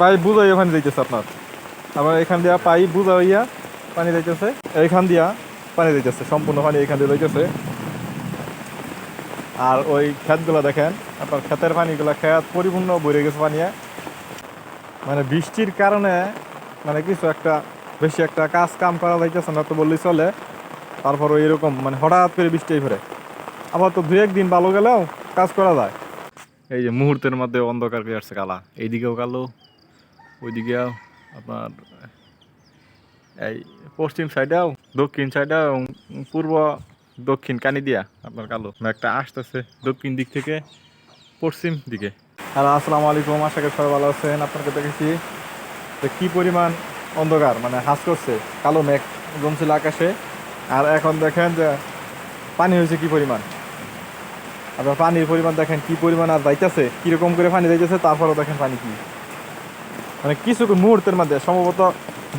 Pipe বুঝাই ওখানে যাইতেছে আপনার। আবার এখান দিয়া পাইপ বুঝা হইয়া পানি যাইতেছে, এইখান দিয়া পানি যাইতেছে, সম্পূর্ণ পানি এখান দিয়ে যাইতেছে। আর ওই ক্ষেতগুলো দেখেন, আপনার ক্ষেতের পানিগুলো ক্ষেত পরিপূর্ণ ভরে গেছে পানিয়ে। মানে বৃষ্টির কারণে মানে কিছু একটা বেশি একটা কাজ কাম করা যাইতেছে না তো বললেই চলে। তারপর এরকম মানে হঠাৎ করে বৃষ্টি ফেরে আবার তো দু একদিন ভালো গেলেও কাজ করা যায়। এই যে মুহূর্তের মধ্যে অন্ধকার করে আসছে কালা এইদিকেও কালো ওইদিকেও আপনার, এই পশ্চিম সাইডেও দক্ষিণ সাইডেও এবং পূর্ব দক্ষিণ কানি দিয়া, আপনার কালো একটা আসতেছে দক্ষিণ দিক থেকে পশ্চিম দিকে। আর আসসালামু আলাইকুম, আশা করি সবাই ভালো আছেন। আপনাকে দেখেছি কি পরিমাণ অন্ধকার মানে হাস করছে, কালো মেঘ জমছিল আকাশে। আর এখন দেখেন যে পানি হয়েছে কি পরিমাণ। আপনার পানির পরিমাণ দেখেন কি পরিমাণ আর যাইতেছে, কীরকম করে পানি যাইতেছে, তারপরেও দেখেন পানি কি। মানে কিছু মুহূর্তের মধ্যে, সম্ভবত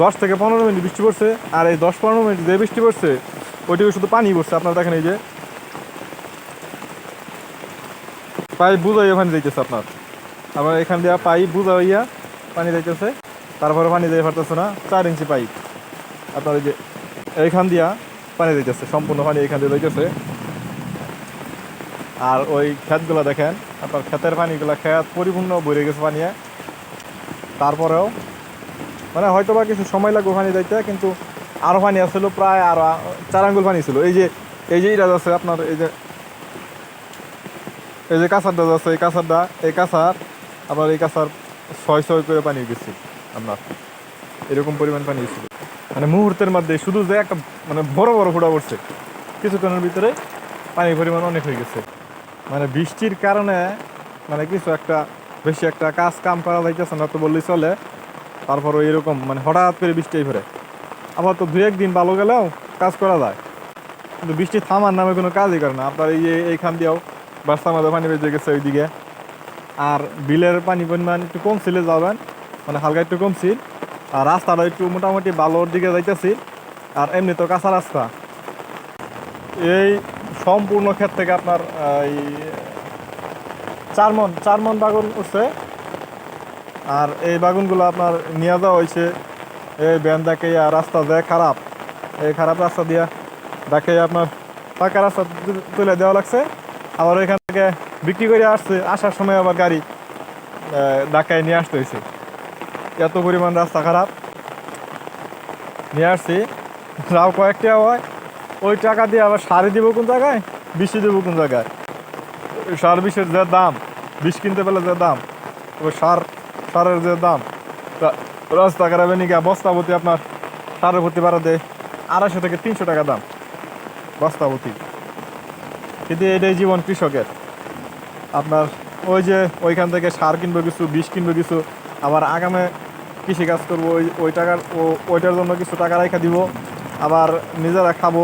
দশ থেকে পনেরো মিনিট বৃষ্টি পড়ছে, আর এই দশ পনেরো মিনিট যে বৃষ্টি পড়ছে, ওইটিকে শুধু পানি পড়ছে। আপনারা দেখেন এই যে, পাইপ বুঝাই ওখানে যাইতেছে আপনার। আবার এখান দিয়া পাইপ বুঝা হইয়া পানি যাইতেছে, তারপরে পানি যাই পারতেছে না, চার ইঞ্চি পাইপ। আপনার এই যে, এইখান দিয়া পানি যাইতেছে, সম্পূর্ণ পানি এখান দিয়ে যাইতেছে। আর ওই ক্ষেতগুলো দেখেন, আপনার ক্ষেতের পানিগুলো ক্ষেত পরিপূর্ণ ভরে গেছে পানিয়ে। তারপরেও মানে হয়তো বা কিছু সময় লাগবে পানি যাইতে, কিন্তু আরও পানি আসছিল প্রায় আরও চার আঙ্গুল পানি ছিল। এই যে এই যে ইরাজ আছে আপনার, এই যে এই যে কাঁচারটা আছে, এই কাঁচারটা এই কাঁচার আবার এই কাঁচার ছয় ছয় করে পানি গেছে আপনার। এরকম পরিমাণ পানি গেছিল মানে মুহূর্তের মধ্যে শুধু যে একটা মানে বড় বড় ফোটা পড়ছে, কিছুক্ষণের ভিতরে পানির পরিমাণ অনেক হয়ে গেছে। মানে বৃষ্টির কারণে মানে কিছু একটা বেশি একটা কাজ কাম করা যাইতেছে না তো বললেই চলে। তারপর এরকম মানে হঠাৎ করে বৃষ্টি ফেরে আবার তো দু একদিন ভালো গেলেও কাজ করা যায়। কিন্তু বৃষ্টি থামার নামে কোনো কাজই করে না। আপনার এই এইখান দিয়েও বাস্তার মধ্যে পানি বেজে গেছে ওইদিকে। আর বিলের পানি পরিমাণ একটু কম ছিল যাবেন মানে হালকা একটু কম ছিল আর রাস্তাটা একটু মোটামুটি ভালোর দিকে যাইতেছি। আর এমনি তো কাঁচা রাস্তা। এই সম্পূর্ণ ক্ষেত থেকে আপনার এই চার মন চার মন বাগুন উঠছে। আর এই বাগুনগুলো আপনার নিয়ে যাওয়া হয়েছে। এই ব্যান দেখে রাস্তা যায় খারাপ। এই খারাপ রাস্তা দিয়া দেখে আপনার পাকা রাস্তা তুলে দেওয়া লাগছে। আবার এখান থেকে বিক্রি করে আসছে, আসার সময় আবার গাড়ি ঢাকায় নিয়ে আসতে হয়েছে। এত পরিমাণ রাস্তা খারাপ। নিয়ে আসছি। লাভ কয়েকটা হয়। ওই টাকা দিয়ে আবার সারি দিব কোন জায়গায়? বিষে দেবো কোন জায়গায়? সার বিষের যে দাম, বিষ কিনতে পেলে যে দাম ওই সার, সারের যে দাম, তা রাস্তা খারাপে নিয়ে বস্তা প্রতি আপনার সারের প্রতি বাড়া দেয় আড়াইশো থেকে তিনশো টাকা দাম, বস্তা প্রতি কিন্তু এটাই জীবন কৃষকের। আপনার ওই যে ওইখান থেকে সার কিনবো কিছু, বিষ কিনবো কিছু, আবার আগামে কৃষিকাজ করব, ওই ওই টাকার, ও, ওইটার জন্য কিছু টাকা রেখা দিব, আবার নিজেরা খাব।